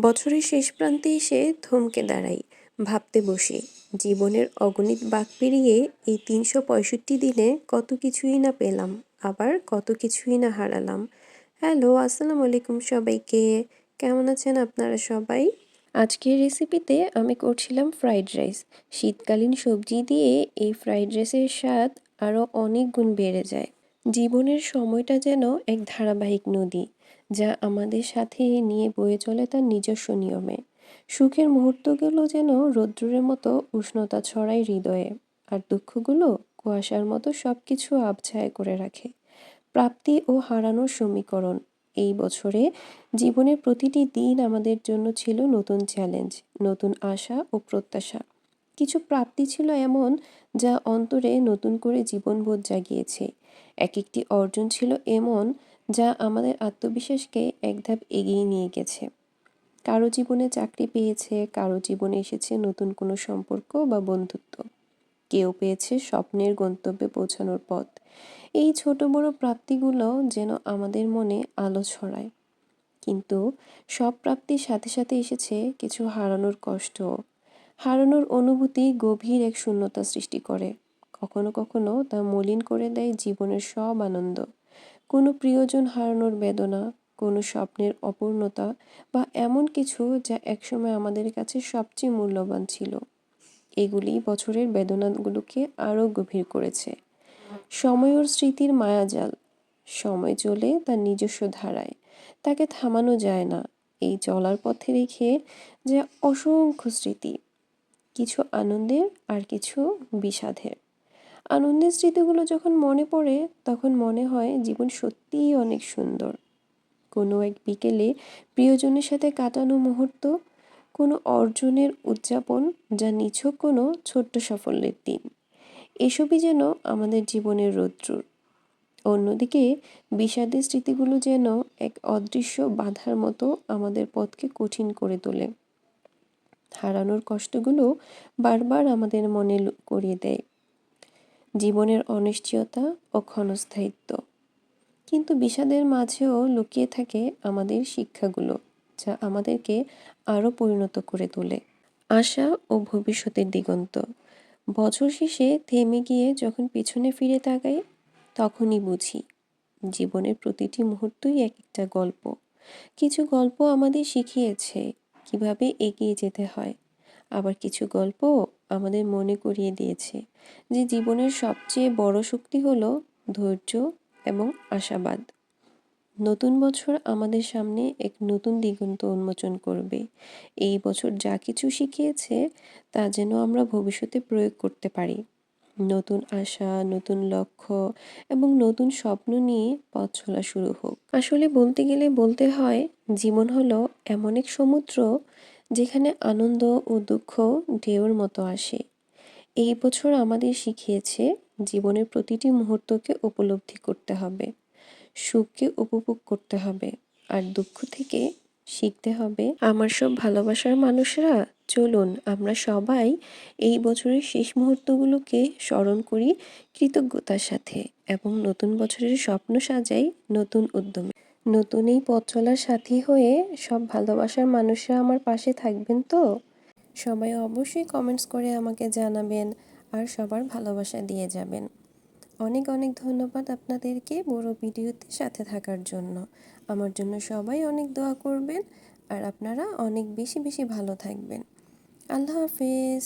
বছরের শেষ প্রান্তে এসে থমকে দাঁড়াই, ভাবতে বসি। জীবনের অগণিত বাঁক পেরিয়ে এই তিনশো পঁয়ষট্টি দিনে কত কিছুই না পেলাম, আবার কত কিছুই না হারালাম। হ্যালো, আসসালামু আলাইকুম সবাইকে। কেমন আছেন আপনারা সবাই? আজকের রেসিপিতে আমি করছিলাম ফ্রাইড রাইস। শীতকালীন সবজি দিয়ে এই ফ্রাইড রাইসের স্বাদ আরও অনেক গুণ বেড়ে যায়। জীবনের সময়টা যেন এক ধারাবাহিক নদী। যা আমাদের সাথে নিয়ে বয়ে চলে তার নিজস্ব নিয়মে। সুখের মুহূর্তগুলো যেন রৌদ্রের মতো উষ্ণতা ছড়ায় হৃদয়ে, আর দুঃখগুলো কুয়াশার মতো সব কিছু আবছায় করে রাখে। প্রাপ্তি ও হারানোর সমীকরণ। এই বছরে জীবনের প্রতিটি দিন আমাদের জন্য ছিল নতুন চ্যালেঞ্জ, নতুন আশা ও প্রত্যাশা। কিছু প্রাপ্তি ছিল এমন যা অন্তরে নতুন করে জীবনবোধ জাগিয়েছে। এক একটি অর্জন ছিল এমন যা আমাদের আত্মবিশ্বাসকে এক ধাপ এগিয়ে নিয়ে গেছে। কারও জীবনে চাকরি পেয়েছে, কারও জীবনে এসেছে নতুন কোনো সম্পর্ক বা বন্ধুত্ব। কেউ পেয়েছে স্বপ্নের গন্তব্যে পৌঁছানোর পথ। এই ছোট বড় প্রাপ্তিগুলো যেন আমাদের মনে আলো ছড়ায়। কিন্তু সব প্রাপ্তির সাথে সাথে এসেছে কিছু হারানোর কষ্ট। হারানোর অনুভূতি গভীর এক শূন্যতা সৃষ্টি করে। কখনো কখনো তা মলিন করে দেয় জীবনের সব আনন্দ। কোনো প্রিয়জন হারানোর বেদনা, কোনো স্বপ্নের অপূর্ণতা বা এমন কিছু যা একসময় আমাদের কাছে সবচেয়ে মূল্যবান ছিল। এগুলি বছরের বেদনাগুলোকে আরও গভীর করেছে। সময় ওর স্মৃতির মায়াজাল। সময় চলে তার নিজস্ব ধারায়। তাকে থামানো যায় না। এই চলার পথে রেখে যা অসংখ্য স্মৃতি। কিছু আনন্দের আর কিছু বিষাদের। আনন্দের স্মৃতিগুলো যখন মনে পড়ে, তখন মনে হয় জীবন সত্যিই অনেক সুন্দর। কোনো এক বিকেলে প্রিয়জনের সাথে কাটানো মুহূর্ত, কোনো অর্জনের উদযাপন যা নিছক কোনো ছোট্ট সাফল্যের দিন। এসবই যেন আমাদের জীবনের রৌদ্রুর। অন্যদিকে বিষাদের স্মৃতিগুলো যেন এক অদৃশ্য বাধার মতো আমাদের পথকে কঠিন করে তোলে। হারানোর কষ্টগুলো বারবার আমাদের মনে করিয়ে দেয়। জীবনের অনিশ্চয়তা ও ক্ষণস্থায়িত্ব। কিন্তু বিষাদের মাঝেও লুকিয়ে থাকে আমাদের শিক্ষাগুলো, যা আমাদেরকে আরও পরিণত করে তোলে। আশা ও ভবিষ্যতের দিগন্ত। বছর শেষে থেমে গিয়ে যখন পিছনে ফিরে তাকাই, তখনই বুঝি, জীবনের প্রতিটি মুহূর্তই এক একটা গল্প। কিছু গল্প আমাদের শিখিয়েছে কীভাবে এগিয়ে যেতে হয়। আবার কিছু গল্প আমাদের মনে করিয়ে দিয়েছে যে জীবনের সবচেয়ে বড় শক্তি হলো ধৈর্য এবং আশাবাদ। নতুন বছর আমাদের সামনে এক নতুন দিগন্ত উন্মোচন করবে। এই বছর যা কিছু শিখিয়েছে তা যেন আমরা ভবিষ্যতে প্রয়োগ করতে পারি। নতুন আশা, নতুন লক্ষ্য এবং নতুন স্বপ্ন নিয়ে পথ চলা শুরু হোক। আসলে বলতে গেলে বলতে হয়, জীবন হলো এমন এক সমুদ্র যেখানে আনন্দ ও দুঃখ ঢেউর মতো আসে। এই বছর আমাদের শিখিয়েছে জীবনের প্রতিটি মুহূর্তকে উপলব্ধি করতে হবে, সুখকে উপভোগ করতে হবে, আর দুঃখ থেকে শিখতে হবে। আমার সব ভালোবাসার মানুষরা, চলুন আমরা সবাই এই বছরের শেষ মুহূর্তগুলোকে স্মরণ করি কৃতজ্ঞতার সাথে এবং নতুন বছরের স্বপ্ন সাজাই নতুন উদ্যমে। নতুন এই পথ চলার সাথী হয়ে সব ভালোবাসার মানুষরা আমার পাশে থাকবেন তো? সবাই অবশ্যই কমেন্টস করে আমাকে জানাবেন আর সবার ভালোবাসা দিয়ে যাবেন। অনেক অনেক ধন্যবাদ আপনাদেরকে বড় ভিডিওতে সাথে থাকার জন্য। আমার জন্য সবাই অনেক দোয়া করবেন আর আপনারা অনেক বেশি বেশি ভালো থাকবেন। আল্লাহ হাফেজ।